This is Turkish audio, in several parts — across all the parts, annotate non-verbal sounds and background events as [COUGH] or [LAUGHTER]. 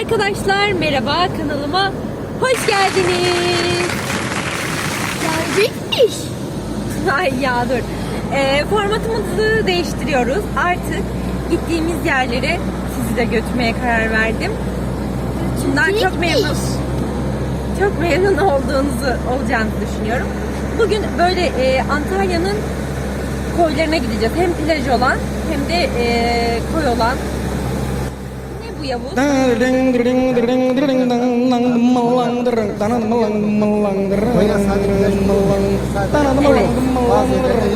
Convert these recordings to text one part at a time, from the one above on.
arkadaşlar, merhaba kanalıma hoş geldiniz. Gelecekmiş. [LAUGHS] Ay ya dur. Ee, formatımızı değiştiriyoruz. Artık gittiğimiz yerlere sizi de götürmeye karar verdim. Bundan çok memnun, çok memnun olduğunuzu olacağınızı düşünüyorum. Bugün böyle e, Antalya'nın koylarına gideceğiz. Hem plaj olan hem de e, koy olan. Bu Yavuz?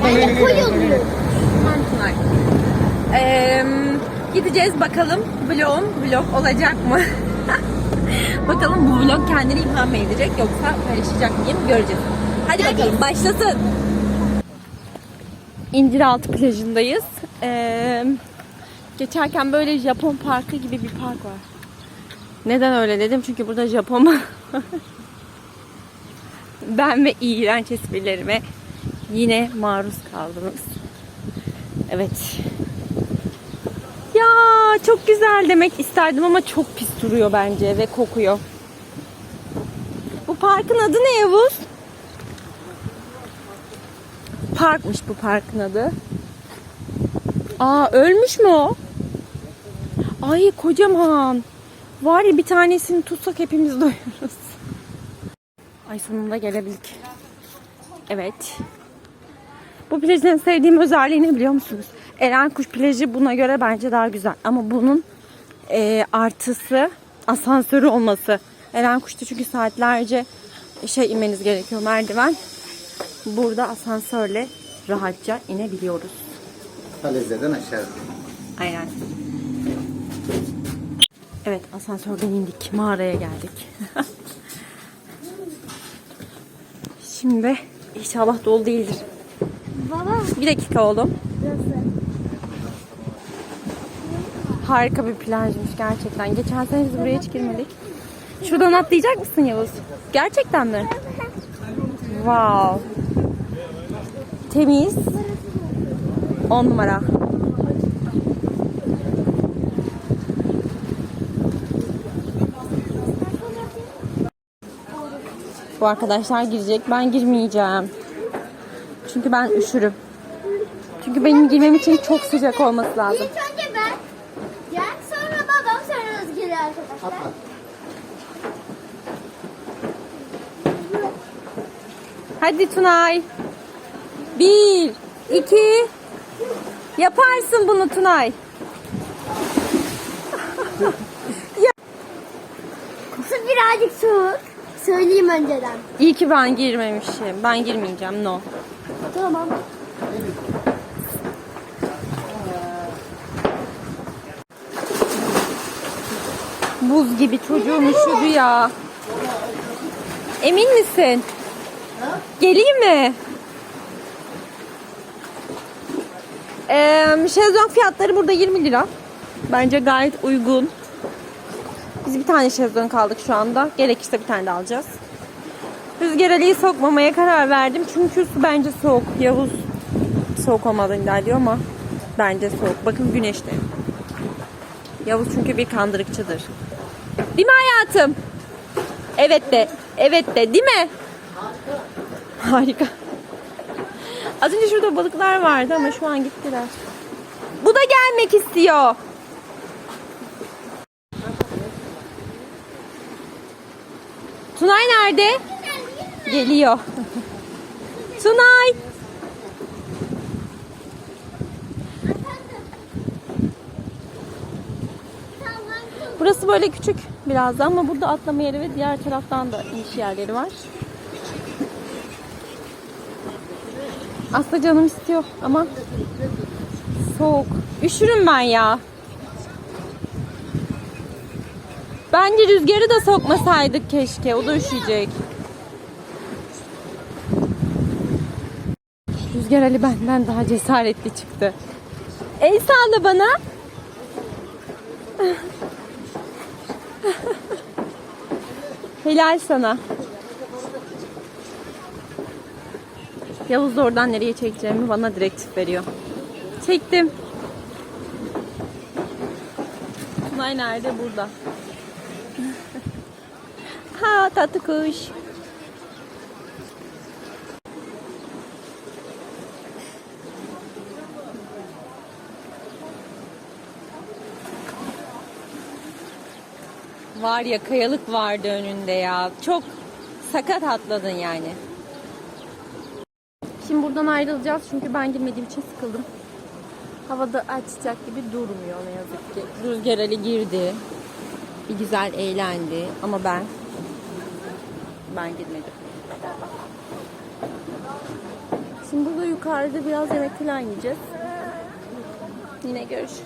Bence koy oluyor. Mantılar. Ee, gideceğiz bakalım vlogum vlog olacak mı? bakalım bu vlog kendini ilham mı edecek yoksa paylaşacak mıyım göreceğiz. Hadi bakalım başlasın. İnciraltı plajındayız. Ee, geçerken böyle Japon parkı gibi bir park var. Neden öyle dedim? Çünkü burada Japon [LAUGHS] ben ve iğrenç esprilerime yine maruz kaldınız. Evet. Ya çok güzel demek isterdim ama çok pis duruyor bence ve kokuyor. Bu parkın adı ne Yavuz? Parkmış bu parkın adı. Aa ölmüş mü o? Ay kocaman. Var ya bir tanesini tutsak hepimiz [LAUGHS] doyuruz. Ay sonunda gelebildik. Evet. Bu plajın sevdiğim özelliği ne biliyor musunuz? Erenkuş plajı buna göre bence daha güzel. Ama bunun e, artısı asansörü olması. Erenkuş'ta çünkü saatlerce şey inmeniz gerekiyor merdiven. Burada asansörle rahatça inebiliyoruz. Falezeden aşağı. Aynen. Evet asansörden indik. Mağaraya geldik. [LAUGHS] Şimdi inşallah dolu değildir. Baba. Bir dakika oğlum. Harika bir plajmış gerçekten. Geçen sene biz buraya hiç girmedik. Şuradan atlayacak mısın Yavuz? Gerçekten mi? Wow. Temiz. 10 numara. Bu arkadaşlar girecek. Ben girmeyeceğim. Çünkü ben üşürüm. Çünkü benim girmem için çok sıcak olması lazım. İlk önce ben. Gel sonra babam sonra Özgür arkadaşlar. Hadi Tunay. Bir, iki. Yaparsın bunu Tunay. Su birazcık soğuk. Söyleyeyim önceden. İyi ki ben girmemişim. Ben girmeyeceğim. No. Tamam. Buz gibi çocuğum üşüdü ya. Emin misin? Geleyim mi? Ee, şezlong fiyatları burada 20 lira. Bence gayet uygun. Biz bir tane şezlong aldık şu anda. Gerekirse bir tane de alacağız. Rüzgar Ali'yi sokmamaya karar verdim. Çünkü su bence soğuk. Yavuz soğuk olmadığını iddia ama bence soğuk. Bakın güneşte. Yavuz çünkü bir kandırıkçıdır. Değil mi hayatım? Evet de. Evet de. Değil mi? Harika. Az önce şurada balıklar vardı ama şu an gittiler. Bu da gelmek istiyor. Tunay nerede? Geliyor. Tunay. Burası böyle küçük biraz ama burada atlama yeri ve diğer taraftan da iniş yerleri var. Aslında canım istiyor ama soğuk. Üşürüm ben ya. Bence rüzgarı da sokmasaydık keşke. O da üşüyecek. Rüzgar Ali benden daha cesaretli çıktı. El salla bana. Helal sana. Yavuz da oradan nereye çekeceğimi bana direktif veriyor. Çektim. Tunay nerede? Burada. Ha tatlı kuş. Var ya kayalık vardı önünde ya. Çok sakat atladın yani. Şimdi buradan ayrılacağız çünkü ben girmediğim için sıkıldım. Havada açacak gibi durmuyor ne yazık ki. Rüzgar Ali girdi. Bir güzel eğlendi ama ben ben girmedim. Şimdi burada yukarıda biraz yemek falan yiyeceğiz. Yine görüşürüz.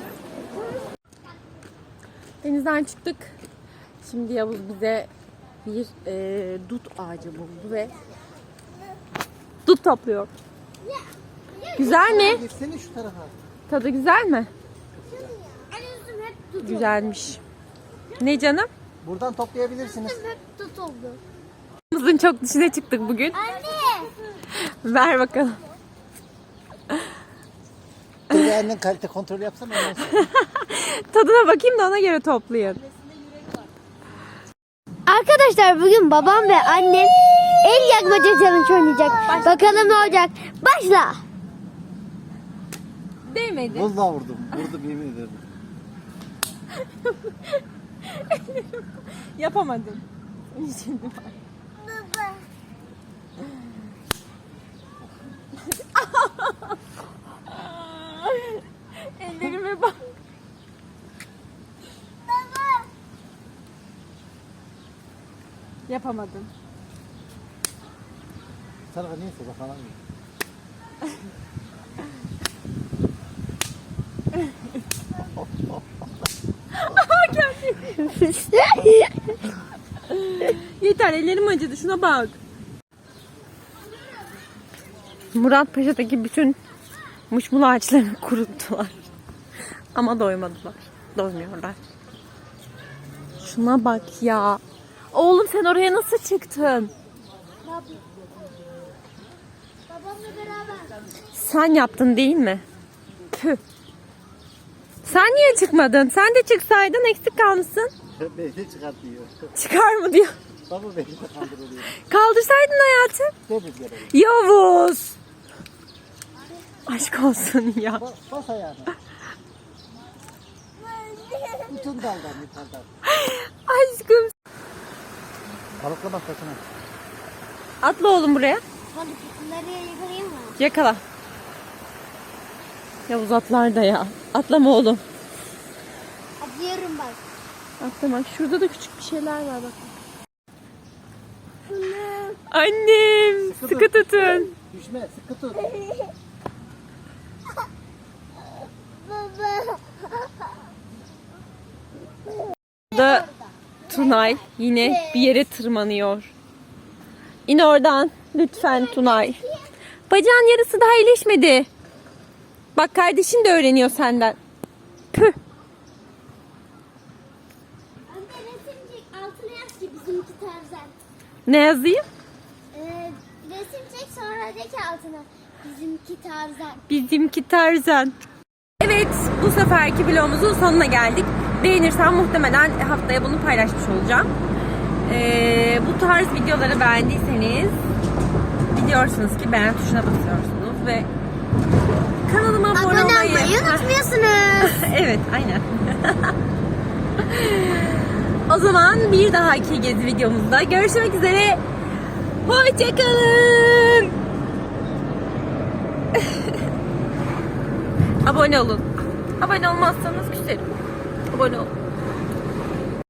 Denizden çıktık. Şimdi Yavuz bize bir e, dut ağacı buldu ve dut topluyor. Güzel mi? Gitsene şu tarafa. Tadı güzel mi? Güzelmiş. Ne canım? Buradan toplayabilirsiniz. hep tut oldu. Kızın çok dışına çıktık bugün. Anne. Ver bakalım. Dur annen kalite kontrol yapsana. ondan sonra. [LAUGHS] Tadına bakayım da ona göre toplayın. Arkadaşlar bugün babam ve annem el yakmaca challenge oynayacak. Bakalım ne olacak. Başla. Değmedi. Vallahi vurdum. Vurdum yemin ederim. [LAUGHS] Yapamadın. Şimdi [LAUGHS] bak. Baba. [LAUGHS] Ellerime bak. Baba. Yapamadın. Bu tarafa niye sola falan mı? [LAUGHS] Yeter ellerim acıdı şuna bak. Murat Paşa'daki bütün muşmul ağaçlarını [LAUGHS] kuruttular. Ama doymadılar. Doymuyorlar. Şuna bak ya. Oğlum sen oraya nasıl çıktın? Babamla beraber. Sen yaptın değil mi? Tüh. Sen niye çıkmadın? Sen de çıksaydın eksik kalmışsın. Beni de çıkartıyor. Çıkar mı diyor. Baba beni de kandırıyor. Kaldırsaydın hayatım. Yavuz. Aşk olsun ya. Bas, bas ayağını. Bütün daldan yukarıdan. Aşkım. Balıkla bak başına. Atla oğlum buraya. Hadi nereye yıkayayım mı? Yakala. Yavuz atlar da ya. Atlama oğlum. Atıyorum bak. Atlama. Şurada da küçük bir şeyler var bak. Annem. Sıkı Sıkı tutun. Düşme sıkı tut. [LAUGHS] Baba. Da Tunay yine bir yere tırmanıyor. İn oradan lütfen Tunay. Bacağın yarısı daha iyileşmedi. Bak kardeşin de öğreniyor senden. Püh. Ne yazayım? Ee, resim çek sonra de ki altına. Bizimki tarzan. Bizimki Tarzan. Evet bu seferki vlogumuzun sonuna geldik. Beğenirsen muhtemelen haftaya bunu paylaşmış olacağım. Ee, bu tarz videoları beğendiyseniz biliyorsunuz ki beğen tuşuna basıyorsunuz ve kanalıma abone, Abone olmayı olmayı unutmuyorsunuz. [LAUGHS] evet aynen. [LAUGHS] o zaman bir dahaki gezi videomuzda görüşmek üzere. Hoşçakalın. [LAUGHS] Abone olun. Abone olmazsanız küserim. Abone olun.